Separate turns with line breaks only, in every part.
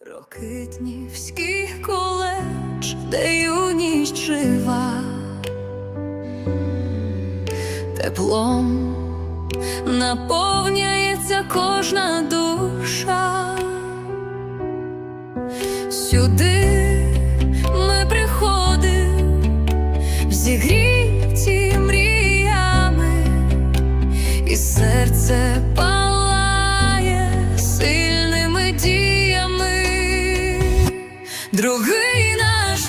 Рокитнівський коледж, де юність жива, теплом наповняється кожна душа. Сюди ми приходимо, зігріті мріями, і серце Другий наш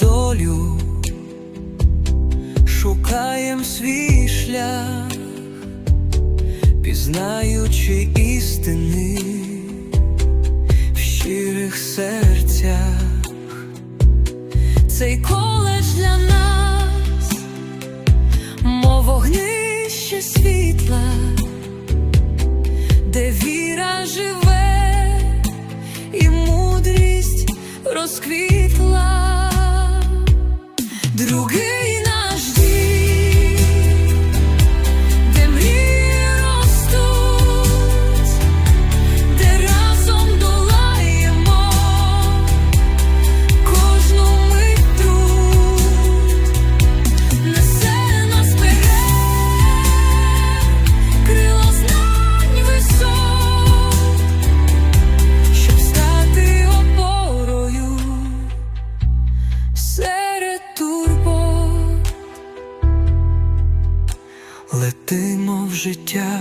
Долю, шукаєм свій шлях, пізнаючи істини в щирих серцях. Цей коледж для нас, мов вогнище світла, де віра живе і мудрість розквітла. летимо в життя,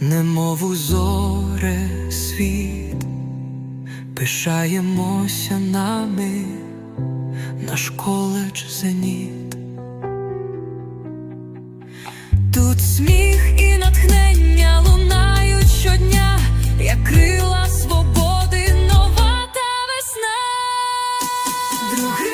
немов у зоре світ, пишаємося нами, наш коледж зеніт. Тут сміх і натхнення лунають щодня, як крила свободи, нова та весна. Други